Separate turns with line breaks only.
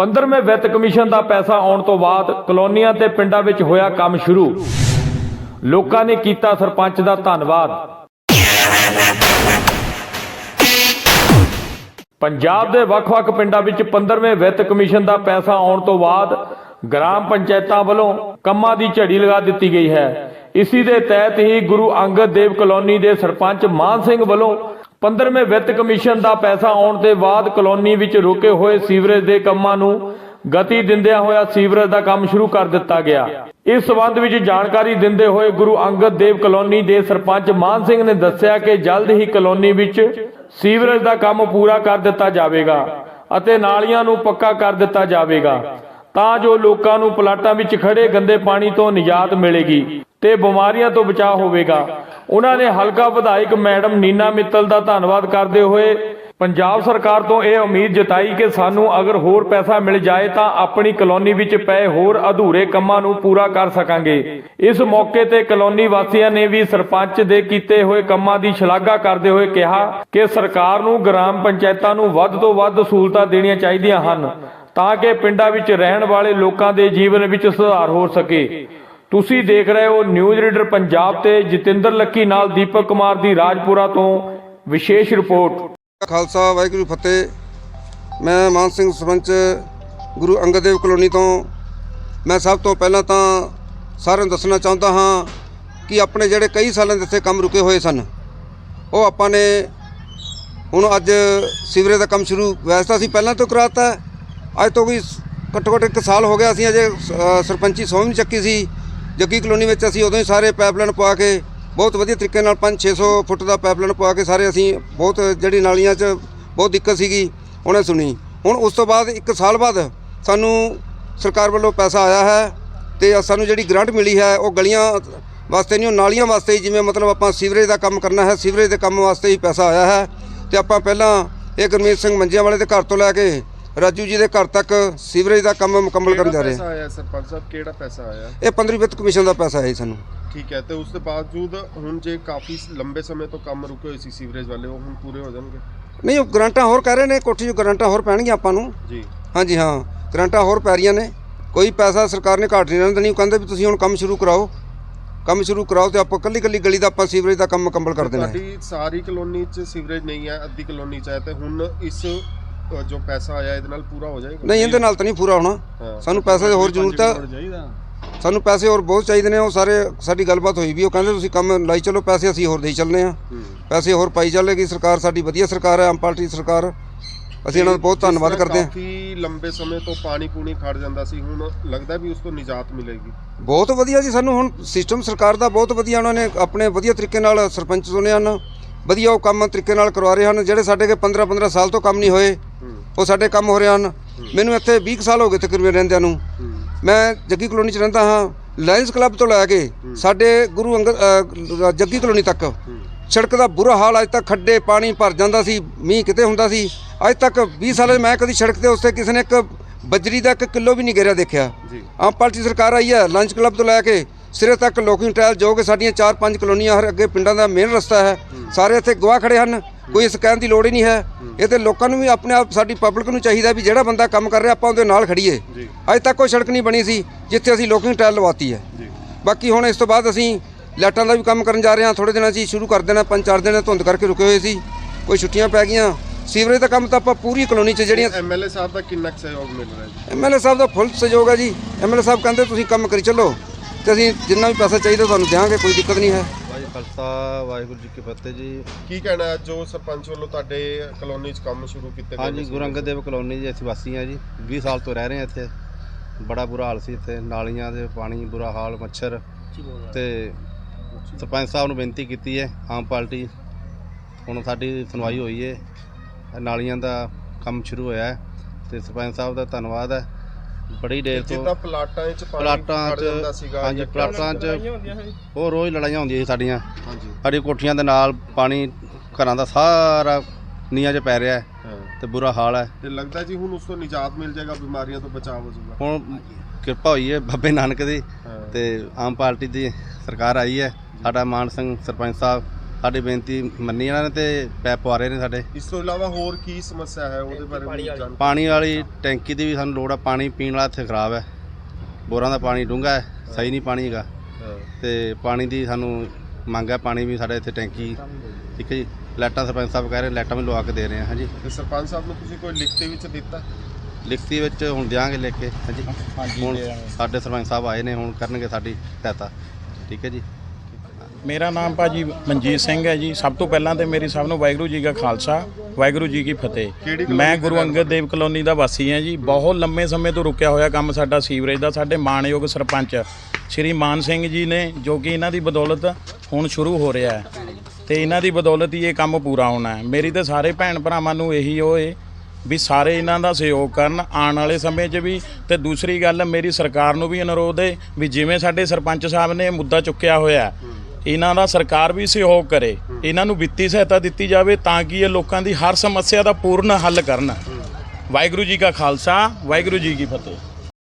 15ਵੇਂ ਵਿੱਤ ਕਮਿਸ਼ਨ ਦਾ ਪੈਸਾ ਆਉਣ ਤੋਂ ਬਾਅਦ ਕਲੋਨੀਆਂ ਤੇ ਪਿੰਡਾਂ ਵਿੱਚ ਹੋਇਆ ਕੰਮ ਸ਼ੁਰੂ। ਲੋਕਾਂ ਨੇ ਕੀਤਾ ਸਰਪੰਚ ਦਾ ਧੰਨਵਾਦ। ਪੰਜਾਬ ਦੇ ਵੱਖ-ਵੱਖ ਪਿੰਡਾਂ ਵਿੱਚ 15ਵੇਂ ਵਿੱਤ ਕਮਿਸ਼ਨ ਦਾ ਪੈਸਾ ਆਉਣ ਤੋਂ ਬਾਅਦ ਗ੍ਰਾਮ ਪੰਚਾਇਤਾਂ ਵੱਲੋਂ ਕੰਮਾਂ ਦੀ ਝੜੀ ਲਗਾ ਦਿੱਤੀ ਗਈ ਹੈ। ਇਸੀ ਦੇ ਤਹਿਤ ਹੀ ਗੁਰੂ ਅੰਗਦ ਦੇਵ ਕਲੋਨੀ ਦੇ ਸਰਪੰਚ ਮਾਨ ਸਿੰਘ ਵੱਲੋਂ 15ਵੇਂ ਵਿੱਤ ਕਮਿਸ਼ਨ ਦਾ ਪੈਸਾ ਆਉਣ ਦੇ ਬਾਅਦ ਕਲੋਨੀ ਵਿੱਚ ਰੁਕੇ ਹੋਏ ਸੀਵਰੇਜ ਦੇ ਕੰਮਾਂ ਨੂੰ ਗਤੀ ਦਿੰਦਿਆਂ ਹੋਇਆ ਸੀਵਰੇਜ ਦਾ ਕੰਮ ਸ਼ੁਰੂ ਕਰ ਦਿੱਤਾ ਗਿਆ। ਇਸ ਸਬੰਧ ਵਿੱਚ ਜਾਣਕਾਰੀ ਦਿੰਦੇ ਹੋਏ ਗੁਰੂ ਅੰਗਦ ਦੇਵ ਕਲੋਨੀ ਦੇ ਸਰਪੰਚ ਮਾਨ ਸਿੰਘ ਨੇ ਦੱਸਿਆ ਕਿ ਜਲਦ ਹੀ ਕਲੋਨੀ ਵਿੱਚ ਸੀਵਰੇਜ ਦਾ ਕੰਮ ਪੂਰਾ ਕਰ ਦਿੱਤਾ ਜਾਵੇਗਾ ਅਤੇ ਨਾਲੀਆਂ ਨੂੰ ਪੱਕਾ ਕਰ ਦਿੱਤਾ ਜਾਵੇਗਾ ਤਾਂ ਜੋ ਲੋਕਾਂ ਨੂੰ ਪਲਾਟਾਂ ਵਿੱਚ ਖੜੇ ਗੰਦੇ ਪਾਣੀ ਤੋਂ ਨਿਜਾਤ ਮਿਲੇਗੀ ਤੇ ਬਿਮਾਰੀਆਂ ਤੋਂ ਬਚਾਅ ਹੋਵੇਗਾ। ਉਹਨਾਂ ਨੇ ਹਲਕਾ ਵਿਧਾਇਕ ਮੈਡਮ ਨੀਨਾ ਮਿੱਤਲ ਦਾ ਧੰਨਵਾਦ ਕਰਦੇ ਹੋਏ ਪੰਜਾਬ ਸਰਕਾਰ ਤੋਂ ਇਹ ਉਮੀਦ ਜਤਾਈ ਕਿ ਸਾਨੂੰ ਅਗਰ ਹੋਰ ਪੈਸਾ ਮਿਲ ਜਾਏ ਤਾਂ ਆਪਣੀ ਕਲੋਨੀ ਵਿੱਚ ਪਏ ਹੋਰ ਅਧੂਰੇ ਕੰਮਾਂ ਨੂੰ ਪੂਰਾ ਕਰ ਸਕਾਂਗੇ। ਇਸ ਮੌਕੇ ਤੇ ਕਲੋਨੀ ਵਾਸੀਆਂ ਨੇ ਵੀ ਸਰਪੰਚ ਦੇ ਕੀਤੇ ਹੋਏ ਕੰਮਾਂ ਦੀ ਸ਼ਲਾਘਾ ਕਰਦੇ ਹੋਏ ਕਿਹਾ ਕਿ ਸਰਕਾਰ ਨੂੰ ਗ੍ਰਾਮ ਪੰਚਾਇਤਾਂ ਨੂੰ ਵੱਧ ਤੋਂ ਵੱਧ ਸਹੂਲਤਾਂ ਦੇਣੀਆਂ ਚਾਹੀਦੀਆਂ ਹਨ ਤਾਂ ਕਿ ਪਿੰਡਾਂ ਵਿੱਚ ਰਹਿਣ ਵਾਲੇ ਲੋਕਾਂ ਦੇ ਜੀਵਨ ਵਿੱਚ ਸੁਧਾਰ ਹੋ ਸਕੇ। ਤੁਸੀਂ ਦੇਖ ਰਹੇ ਹੋ ਨਿਊਜ਼ ਰੀਡਰ ਪੰਜਾਬ ਤੇ ਜਤਿੰਦਰ ਲੱਕੀ ਨਾਲ ਦੀਪਕ ਕੁਮਾਰ ਦੀ ਰਾਜਪੁਰਾ ਤੋਂ ਵਿਸ਼ੇਸ਼ ਰਿਪੋਰਟ।
ਖਾਲਸਾ, ਵਾਹਿਗੁਰੂ ਫਤਿਹ। ਮੈਂ ਮਾਨ ਸਿੰਘ ਸਰਪੰਚ ਗੁਰੂ ਅੰਗਦ ਦੇਵ ਕਲੋਨੀ ਤੋਂ। ਮੈਂ ਸਭ ਤੋਂ ਪਹਿਲਾਂ ਤਾਂ ਸਾਰਿਆਂ ਨੂੰ ਦੱਸਣਾ ਚਾਹੁੰਦਾ ਹਾਂ ਕਿ ਆਪਣੇ ਜਿਹੜੇ ਕਈ ਸਾਲਾਂ ਦੇ ਇੱਥੇ ਕੰਮ ਰੁਕੇ ਹੋਏ ਸਨ, ਉਹ ਆਪਾਂ ਨੇ ਹੁਣ ਅੱਜ ਸੀਵਰੇਜ ਦਾ ਕੰਮ ਸ਼ੁਰੂ, ਵੈਸੇ ਤਾਂ ਅਸੀਂ ਪਹਿਲਾਂ ਤੋਂ ਕਰਾਤਾ। ਹੈ। ਅੱਜ ਤੋਂ ਕੋਈ ਘੱਟੋ ਘੱਟ ਇੱਕ ਸਾਲ ਹੋ ਗਿਆ ਅਸੀਂ ਅਜੇ ਸਰਪੰਚੀ ਸਹੁੰ ਨਹੀਂ ਚੱਕੀ ਸੀ। ਜੱਗੀ ਕਲੋਨੀ ਵਿੱਚ ਅਸੀਂ ਉਦੋਂ ਹੀ ਸਾਰੇ ਪਾਈਪਲਾਈਨ ਪਾ ਕੇ ਬਹੁਤ ਵਧੀਆ ਤਰੀਕੇ ਨਾਲ 5-600 ਫੁੱਟ ਦਾ ਪਾਈਪਲਾਈਨ ਪਾ ਕੇ ਸਾਰੇ ਅਸੀਂ ਬਹੁਤ ਜਿਹੜੀ ਨਾਲੀਆਂ 'ਚ ਬਹੁਤ ਦਿੱਕਤ ਸੀਗੀ, ਉਹਨੇ ਸੁਣੀ। ਹੁਣ ਉਸ ਤੋਂ ਬਾਅਦ ਇੱਕ ਸਾਲ ਬਾਅਦ ਸਾਨੂੰ ਸਰਕਾਰ ਵੱਲੋਂ ਪੈਸਾ ਆਇਆ ਹੈ ਤੇ ਸਾਨੂੰ ਜਿਹੜੀ ਗ੍ਰਾਂਟ ਮਿਲੀ ਹੈ, ਉਹ ਗਲੀਆਂ ਵਾਸਤੇ ਨਹੀਂ, ਉਹ ਨਾਲੀਆਂ ਵਾਸਤੇ ਜਿਵੇਂ ਮਤਲਬ ਆਪਾਂ ਸੀਵਰੇਜ ਦਾ ਕੰਮ ਕਰਨਾ ਹੈ, ਸੀਵਰੇਜ ਦੇ ਕੰਮ ਵਾਸਤੇ ਹੀ ਪੈਸਾ ਆਇਆ ਹੈ। ਤੇ ਆਪਾਂ ਪਹਿਲਾਂ ਇਹ ਗੁਰਮੀਤ ਸਿੰਘ ਮੰਜੀਆਂ ਵਾਲੇ ਦੇ ਘਰ ਤੋਂ ਲੈ ਕੇ ਰਾਜੂ ਜੀ ਦੇ ਘਰ ਤੱਕ ਸੀਵਰੇਜ ਦਾ ਕੰਮ ਮੁਕੰਮਲ ਕਰਨ ਜਾ ਰਹੇ
ਪੈਸਾ
ਹਾਂ।
ਆਇਆ ਸਰਪੰਚ ਸਾਹਿਬ? ਕਿਹੜਾ ਪੈਸਾ ਆਇਆ?
ਇਹ 15ਵੀਂ ਵਿੱਤ ਕਮਿਸ਼ਨ ਦਾ ਪੈਸਾ ਹੈ ਸਾਨੂੰ।
ਠੀਕ ਹੈ ਤੇ ਉਸ ਦੇ ਬਾਵਜੂਦ ਹੁਣ ਜੇ ਕਾਫੀ ਲੰਬੇ ਸਮੇਂ ਤੋਂ ਕੰਮ ਰੁਕੇ ਹੋਏ ਸੀ ਸੀਵਰੇਜ ਵਾਲੇ ਉਹ ਹੁਣ ਪੂਰੇ ਹੋ ਜਾਣਗੇ?
ਨਹੀਂ ਉਹ ਗਰੰਟਾਂ ਹੋਰ ਕਹਿ ਰਹੇ ਨੇ ਕੋਠੀ 'ਚ ਗਰੰਟਾਂ ਹੋਰ ਪੈਣਗੀਆਂ ਆਪਾਂ ਨੂੰ।
ਜੀ।
ਹਾਂਜੀ ਹਾਂ ਗਰੰਟਾਂ ਹੋਰ ਪੈ ਰਹੀਆਂ ਨੇ। ਕੋਈ ਪੈਸਾ ਸਰਕਾਰ ਨੇ ਘਾਟ ਨਹੀਂ ਰਹਿਣ ਦੇਣੀ ਉਹ ਕਹਿੰਦੇ ਵੀ ਤੁਸੀਂ ਹੁਣ ਕੰਮ ਸ਼ੁਰੂ ਕਰਾਓ। ਕੰਮ ਸ਼ੁਰੂ ਕਰਾਓ ਤੇ ਆਪਾਂ ਕੱਲੀ ਕੱਲੀ ਗਲੀ ਦਾ ਆਪਾਂ ਸੀਵਰੇਜ ਦਾ ਕੰਮ ਮੁਕੰਮਲ ਕਰ ਦੇਣਾ ਹੈ।
ਤੁਹਾਡੀ ਸਾਰੀ ਕਲੋਨੀ 'ਚ ਸੀਵਰੇਜ ਨਹੀਂ ਹੈ ਅੱਧੀ ਕਲੋਨੀ 'ਚ ਹੈ ਤੇ ਹੁਣ ਇਸ ਅ, ਜੋ ਪੈਸਾ ਆਇਆ ਇਹਦੇ ਨਾਲ ਪੂਰਾ ਹੋ ਜਾਏਗਾ?
ਨਹੀਂ ਇਹਦੇ ਨਾਲ ਤਾਂ ਨਹੀਂ ਪੂਰਾ ਹੋਣਾ।
ਹਾਂ।
ਸਾਨੂੰ ਪੈਸੇ ਦੀ ਹੋਰ ਜ਼ਰੂਰਤ ਹੈ ਸਾਨੂੰ ਪੈਸੇ ਹੋਰ ਬਹੁਤ ਚਾਹੀਦੇ ਨੇ ਉਹ ਸਾਰੇ ਸਾਡੀ ਗੱਲਬਾਤ ਹੋਈ ਵੀ ਉਹ ਕਹਿੰਦੇ ਤੁਸੀਂ ਕੰਮ ਲਾਈ ਚਲੋ ਪੈਸੇ ਅਸੀਂ ਹੋਰ ਦੇਈ ਚੱਲਨੇ ਆ। ਪੈਸੇ ਹੋਰ ਪਾਈ ਚੱਲੇਗੀ ਸਰਕਾਰ ਸਾਡੀ ਵਧੀਆ ਸਰਕਾਰ ਹੈ ਆਮ ਪਾਰਟੀ ਸਰਕਾਰ। ਅਸੀਂ ਇਹਨਾਂ ਦਾ ਬਹੁਤ ਧੰਨਵਾਦ ਕਰਦੇ ਹਾਂ।
ਕਾਫੀ ਲੰਬੇ ਸਮੇਂ ਤੋਂ ਪਾਣੀ ਪੂਣੀ ਖੜ ਜਾਂਦਾ ਸੀ ਹੁਣ ਲੱਗਦਾ ਵੀ ਉਸ ਤੋਂ ਨਿਜਾਤ ਮਿਲੇਗੀ।
ਬਹੁਤ ਵਧੀਆ ਜੀ ਸਾਨੂੰ ਹੁਣ ਸਿਸਟਮ ਸਰਕਾਰ ਦਾ ਬਹੁਤ ਵਧੀਆ ਉਹਨਾਂ ਨੇ ਆਪਣੇ ਵਧੀਆ ਤਰੀਕੇ ਨਾਲ ਸਰਪੰਚ ਚੁਣੇ ਹਨ। ਵਧੀਆ ਉਹ ਕੰਮ ਤਰੀਕੇ ਨਾਲ ਕਰਵਾ ਰਹੇ ਹਨ ਜਿਹੜੇ ਸਾਡੇ ਕੇ 15 15 ਸਾਲ ਤੋਂ ਕੰਮ ਨਹੀਂ ਹੋਏ ਉਹ ਸਾਡੇ ਕੰਮ ਹੋ ਰਹੇ ਹਨ। ਮੈਨੂੰ ਇੱਥੇ 20 ਕੁ ਸਾਲ ਹੋ ਗਏ ਤਕਰੀਬਨ ਰਹਿੰਦਿਆਂ ਨੂੰ। ਮੈਂ ਜੱਗੀ ਕਲੋਨੀ 'ਚ ਰਹਿੰਦਾ ਹਾਂ ਲਾਇਨਸ ਕਲੱਬ ਤੋਂ ਲੈ ਕੇ ਸਾਡੇ ਗੁਰੂ ਅੰਗਦ ਜੱਗੀ ਕਲੋਨੀ ਤੱਕ। ਸੜਕ ਦਾ ਬੁਰਾ ਹਾਲ ਅੱਜ ਤੱਕ ਖੱਡੇ ਪਾਣੀ ਭਰ ਜਾਂਦਾ ਸੀ ਮੀਂਹ ਕਿਤੇ ਹੁੰਦਾ ਸੀ। ਅੱਜ ਤੱਕ 20 ਸਾਲਾਂ ਮੈਂ ਕਦੀ ਸੜਕ ਤੇ ਉਸਤੇ ਕਿਸੇ ਨੇ ਇੱਕ ਬਜਰੀ ਦਾ ਇੱਕ ਕਿਲੋ ਵੀ ਨਹੀਂ ਗਿਰਿਆ ਦੇਖਿਆ। ਆਮ ਪਾਰਟੀ ਸਰਕਾਰ ਆਈ ਹੈ ਲੰਚ ਕਲੱਬ ਤੋਂ ਲੈ ਕੇ ਸਿਰੇ ਤੱਕ ਲੋਕਿੰਗ ਟ੍ਰਾਇਲ ਜੋ ਕਿ ਸਾਡੀਆਂ 4-5 ਕਲੋਨੀਆਂ ਹਰ ਅੱਗੇ ਪਿੰਡਾਂ ਦਾ ਮੇਨ ਰਸਤਾ ਹੈ। ਸਾਰੇ ਇੱਥੇ ਗਵਾਹ ਖੜੇ ਹਨ ਕੋਈ ਇਸ ਕਹਿਣ ਦੀ ਲੋੜ ਹੀ ਨਹੀਂ ਹੈ। ਇਹ ਤੇ ਲੋਕਾਂ ਨੂੰ ਵੀ ਆਪਣੇ ਆਪ ਸਾਡੀ ਪਬਲਿਕ ਨੂੰ ਚਾਹੀਦਾ ਵੀ ਜਿਹੜਾ ਬੰਦਾ ਕੰਮ ਕਰ ਰਿਹਾ ਆਪਾਂ ਉਹਦੇ ਨਾਲ ਖੜੀਏ ਅੱਜ ਤੱਕ ਕੋਈ ਸੜਕ ਨਹੀਂ ਬਣੀ ਸੀ ਜਿੱਥੇ ਅਸੀਂ ਲੋਕਿੰਗ ਟ੍ਰਾਇਲ ਲਵਾਤੀ ਹੈ। ਬਾਕੀ ਹੁਣ ਇਸ ਤੋਂ ਬਾਅਦ ਅਸੀਂ ਲਾਈਟਾਂ ਦਾ ਵੀ ਕੰਮ ਕਰਨ ਜਾ ਰਹੇ ਹਾਂ। ਥੋੜੇ ਦਿਨਾਂ 'ਚ ਸ਼ੁਰੂ ਕਰ ਦੇਣਾ ਪੰਜ ਚਾਰ ਦਿਨ ਧੁੰਦ ਕਰਕੇ ਰੁਕੇ ਹੋਏ ਸੀ। ਕੋਈ ਛੁੱਟੀਆਂ ਪੈ ਗਈਆਂ। ਸੀਵਰੇਜ ਦਾ ਕੰਮ ਤਾਂ ਆਪਾਂ ਪੂਰੀ ਕਲੋਨੀ 'ਚ ਜਿਹੜੀਆਂ
ਐਮਐਲਏ ਸਾਹਿਬ ਦਾ ਕਿੰਨਾ ਸਹਿਯੋਗ ਮਿਲ ਰਿਹਾ ਹੈ
ਐਮਐਲਏ ਸਾਹਿਬ ਦਾ ਫੁੱਲ ਸਹਿਯੋਗ ਹੈ ਜੀ। ਐਮਐਲਏ ਸਾਹਿਬ ਕਹਿੰਦੇ ਤੁਸੀਂ ਕੰਮ ਕਰੀ ਚੱਲੋ। ਤੇ ਅਸੀਂ ਜਿੰਨਾ ਵੀ ਪੈਸਾ ਚਾਹੀਦਾ ਤੁਹਾਨੂੰ ਦਿਆਂਗੇ ਕੋਈ ਦਿੱਕਤ ਨਹੀਂ ਹੈ।
ਵਾਹਿਗੁਰੂ ਖਾਲਸਾ ਵਾਹਿਗੁਰੂ ਜੀ ਕੀ ਫਤਿਹ ਜੀ।
ਕੀ ਕਹਿਣਾ ਹੈ? ਜੋ ਸਰਪੰਚ ਵੱਲੋਂ ਤੁਹਾਡੇ ਕਲੋਨੀ 'ਚ ਕੰਮ ਸ਼ੁਰੂ ਕੀਤੇ ਗਏ
ਹਾਂਜੀ? ਗੁਰੂ ਅੰਗਦ ਦੇਵ ਕਲੋਨੀ ਜੀ ਅਸੀਂ ਵਾਸੀ ਹਾਂ ਜੀ। 20 ਸਾਲ ਤੋਂ ਰਹਿ ਰਹੇ ਹਾਂ ਇੱਥੇ। ਬੜਾ ਬੁਰਾ ਹਾਲ ਸੀ ਇੱਥੇ। ਨਾਲੀਆਂ ਦੇ ਪਾਣੀ ਬੁਰਾ ਹਾਲ ਮੱਛਰ ਤੇ ਸਰਪੰਚ ਸਾਹਿਬ ਨੂੰ ਬੇਨਤੀ ਕੀਤੀ ਹੈ ਆਮ ਪਾਰਟੀ। ਹੁਣ ਸਾਡੀ ਸੁਣਵਾਈ ਹੋਈ ਹੈ ਨਾਲੀਆਂ ਦਾ ਕੰਮ ਸ਼ੁਰੂ ਹੋਇਆ ਹੈ ਤੇ ਸਰਪੰਚ ਸਾਹਿਬ ਦਾ ਧੰਨਵਾਦ ਹੈ। ਬੜੀ ਦੇਰ ਤੋਂ
ਜਿੱਦਾਂ ਪਲਾਟਾਂ 'ਚ ਪਾਣੀ
ਪਲਾਟਾਂ
ਖੜ ਜਾਂਦਾ
'ਚ
ਸੀਗਾ
ਹਾਂਜੀ
ਜਾਂ
ਪਲਾਟਾਂ 'ਚ ਉਹ ਰੋਜ਼ ਲੜਾਈਆਂ ਹੁੰਦੀਆਂ ਸੀ ਸਾਡੀਆਂ।
ਹਾਂਜੀ।
ਸਾਡੀ ਕੋਠੀਆਂ ਦੇ ਨਾਲ ਪਾਣੀ ਘਰਾਂ ਦਾ ਸਾਰਾ ਨੀਆਂ 'ਚ ਪੈ ਰਿਹਾ ਹੈ
ਹਾਂ।
ਤੇ ਬੁਰਾ ਹਾਲ ਹੈ।
ਤੇ ਲੱਗਦਾ ਜੀ ਹੁਣ ਉਸ ਤੋਂ ਨਿਜਾਤ ਮਿਲ ਜਾਏਗਾ ਬਿਮਾਰੀਆਂ ਤੋਂ ਬਚਾਅ ਹੋ ਜਾਊਗਾ।
ਹੁਣ ਕਿਰਪਾ ਹੋਈ ਹੈ ਬਾਬੇ ਨਾਨਕ ਦੀ
ਹਾਂ।
ਤੇ ਆਮ ਪਾਰਟੀ ਦੀ ਸਰਕਾਰ ਆਈ ਹੈ। ਸਾਡਾ ਮਾਨ ਸਿੰਘ ਸਰਪੰਚ ਸਾਹਿਬ ਸਾਡੀ ਬੇਨਤੀ ਮੰਨੀ ਇਹਨਾਂ ਨੇ ਤੇ ਪੈਪ ਪਵਾ ਰਹੇ ਨੇ ਸਾਡੇ।
ਇਸ ਤੋਂ ਇਲਾਵਾ ਹੋਰ ਕੀ ਸਮੱਸਿਆ ਹੈ ਉਹਦੇ ਬਾਰੇ ਵੀ ਜਾਣ
ਪਾਣੀ ਵਾਲੀ ਟੈਂਕੀ ਦੀ ਵੀ ਸਾਨੂੰ ਲੋੜ ਆ ਪਾਣੀ ਪੀਣ ਵਾਲਾ ਇੱਥੇ ਖਰਾਬ ਹੈ। ਬੋਰਾਂ ਦਾ ਪਾਣੀ ਡੂੰਘਾ ਹੈ ਸਹੀ ਨਹੀਂ ਪਾਣੀ ਹੈਗਾ। ਤੇ ਪਾਣੀ ਦੀ ਸਾਨੂੰ ਮੰਗ ਹੈ ਪਾਣੀ ਵੀ ਸਾਡੇ ਇੱਥੇ ਟੈਂਕੀ ਠੀਕ ਹੈ ਜੀ। ਲਾਈਟਾਂ ਸਰਪੰਚ ਸਾਹਿਬ ਕਹਿ ਰਹੇ ਲਾਈਟਾਂ ਵੀ ਲਵਾ ਕੇ ਦੇ ਰਹੇ ਆ ਹਾਂਜੀ।
ਤੇ ਸਰਪੰਚ ਸਾਹਿਬ ਨੂੰ ਤੁਸੀਂ ਕੋਈ ਲਿਖਤੀ ਵਿੱਚ ਦਿੱਤਾ?
ਲਿਖਤੀ ਵਿੱਚ ਹੁਣ ਦਿਆਂਗੇ ਲਿਖ ਕੇ ਹਾਂਜੀ। ਹੁਣ ਸਾਡੇ ਸਰਪੰਚ ਸਾਹਿਬ ਆਏ ਨੇ ਹੁਣ ਕਰਨਗੇ ਸਾਡੀ ਸਹਾਇਤਾ ਠੀਕ ਹੈ ਜੀ।
ਮੇਰਾ ਨਾਮ ਭਾਜੀ ਮਨਜੀਤ ਸਿੰਘ ਹੈ ਜੀ। ਸਭ ਤੋਂ ਪਹਿਲਾਂ ਤੇ ਮੇਰੀ ਸਭ ਨੂੰ ਵਾਹਿਗੁਰੂ ਜੀ ਕਾ ਖਾਲਸਾ ਵਾਹਿਗੁਰੂ ਜੀ ਕੀ ਫਤਿਹ। ਮੈਂ ਗੁਰੂ ਅੰਗਦ ਦੇਵ ਕਲੋਨੀ ਦਾ ਵਾਸੀ ਹਾਂ ਜੀ। ਬਹੁਤ ਲੰਮੇ ਸਮੇਂ ਤੋਂ ਰੁਕਿਆ ਹੋਇਆ ਕੰਮ ਸਾਡਾ ਸੀਵਰੇਜ ਦਾ ਸਾਡੇ ਮਾਣਯੋਗ ਸਰਪੰਚ ਸ਼੍ਰੀ ਮਾਨ ਸਿੰਘ ਜੀ ਨੇ ਜੋ ਕਿ ਇਹਨਾਂ ਦੀ ਬਦੌਲਤ ਹੁਣ ਸ਼ੁਰੂ ਹੋ ਰਿਹਾ ਹੈ। ਤੇ ਇਹਨਾਂ ਦੀ ਬਦੌਲਤ ਹੀ ਇਹ ਕੰਮ ਪੂਰਾ ਹੋਣਾ ਹੈ। ਮੇਰੀ ਤੇ ਸਾਰੇ ਭੈਣ ਭਰਾਵਾਂ ਨੂੰ ਇਹੀ ਹੋਏ ਵੀ ਸਾਰੇ ਇਹਨਾਂ ਦਾ ਸਹਿਯੋਗ ਕਰਨ। ਆਉਣ ਵਾਲੇ ਸਮੇਂ 'ਚ ਵੀ ਤੇ ਦੂਸਰੀ ਗੱਲ ਮੇਰੀ ਸਰਕਾਰ ਨੂੰ ਵੀ ਅਨੁਰੋਧ ਹੈ ਵੀ ਜਿਵੇਂ ਸਾਡੇ ਸਰਪੰਚ ਸਾਹਿਬ ਨੇ ਇਹ ਮੁੱਦਾ ਚੁੱਕਿਆ ਹੋਇਆ ਇਹਨਾਂ ਦਾ ਸਰਕਾਰ ਵੀ ਸਹਿਯੋਗ ਕਰੇ। ਇਹਨਾਂ ਨੂੰ ਵਿੱਤੀ ਸਹਾਇਤਾ ਦਿੱਤੀ ਜਾਵੇ ਤਾਂ ਕਿ ਇਹ ਲੋਕਾਂ ਦੀ ਹਰ ਸਮੱਸਿਆ ਦਾ ਪੂਰਨ ਹੱਲ ਕਰਨ। ਵਾਹਿਗੁਰੂ ਜੀ ਕਾ ਖਾਲਸਾ ਵਾਹਿਗੁਰੂ ਜੀ ਕੀ ਫਤਿਹ।